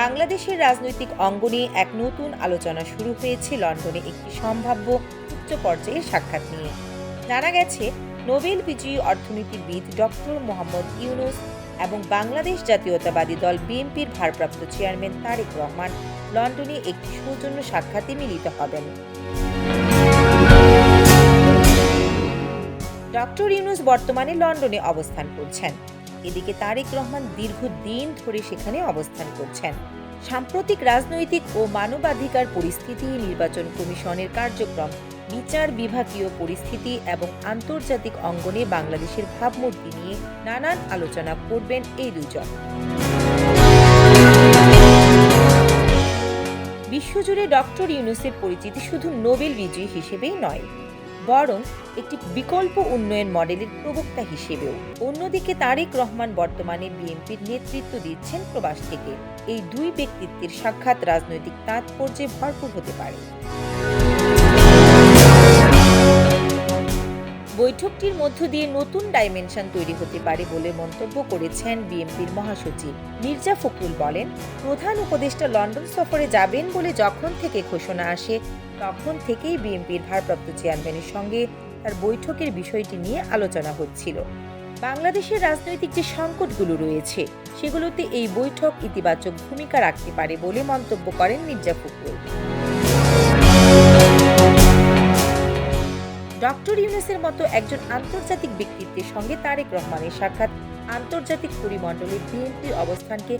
বাংলাদেশের রাজনৈতিক অঙ্গনে এক নতুন আলোচনা শুরু হয়েছে লন্ডনে একটি সম্ভাব্য উচ্চ পর্যায়ের সাক্ষাৎ নিয়ে। জানা গেছে, নোবেল বিজয়ী অর্থনীতিবিদ ডক্টর মোহাম্মদ ইউনুস এবং বাংলাদেশ জাতীয়তাবাদী দল বিএনপির ভারপ্রাপ্ত চেয়ারম্যান তারেক রহমান লন্ডনে একটি সৌজন্য সাক্ষাতে মিলিত হবেন। ডক্টর ইউনুস বর্তমানে লন্ডনে অবস্থান করছেন। এদিকে তারেক রহমান দীর্ঘদিন ধরে সেখানে অবস্থান করছেন। সাম্প্রতিক রাজনৈতিক ও মানবাধিকার পরিস্থিতি, নির্বাচন কমিশনের কার্যক্রম, বিচার বিভাগীয় পরিস্থিতি এবং আন্তর্জাতিক অঙ্গনে বাংলাদেশের ভাবমূর্তি নিয়ে নানান আলোচনা করবেন এই দুজন। বিশ্বজুড়ে ডক্টর ইউনুসের পরিচিতি শুধু নোবেল বিজয়ী হিসেবেই নয় বরং একটি বিকল্প উন্নয়ন মডেলের প্রবক্তা হিসেবেও। অন্যদিকে তারেক রহমান বর্তমানে বিএনপির নেতৃত্ব দিচ্ছেন প্রবাস থেকে। এই দুই ব্যক্তিত্বের সাক্ষাৎ রাজনৈতিক তাৎপর্যে ভরপুর হতে পারে। বৈঠকটির মধ্য দিয়ে নতুন ডাইমেনশন তৈরি হতে পারে বলে মন্তব্য করেছেন বিএনপির মহাসচিব। মির্জা ফখরুল বলেন, প্রধান উপদেষ্টা লন্ডন সফরে যাবেন বলে যখন থেকে ঘোষণা আসে তখন থেকেই বিএনপির ভারপ্রাপ্ত চেয়ারম্যানের সঙ্গে তার বৈঠকের বিষয়টি নিয়ে আলোচনা হচ্ছিল। বাংলাদেশের রাজনৈতিক যে সংকটগুলো রয়েছে, সেগুলোতে এই বৈঠক ইতিবাচক ভূমিকা রাখতে পারে বলে মন্তব্য করেন মির্জা ফখরুল। ডক্টর ইউনুসের মতো একজন আন্তর্জাতিক ব্যক্তিত্বের সঙ্গে তারেক রহমানের সাক্ষাৎ আন্তর্জাতিক পরিমণ্ডলে বিএনপির অবস্থানকে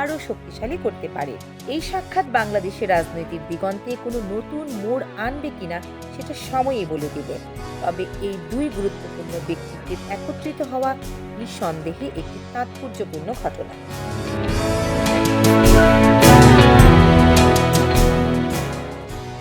আরও শক্তিশালী করতে পারে। এই সাক্ষাৎ বাংলাদেশের রাজনৈতিক দিগন্তে কোনো নতুন মোড় আনবে কিনা সেটা সময়ই বলে দেবে। তবে এই দুই গুরুত্বপূর্ণ ব্যক্তিত্বের একত্রিত হওয়া নিঃসন্দেহে একটি তাৎপর্যপূর্ণ ঘটনা।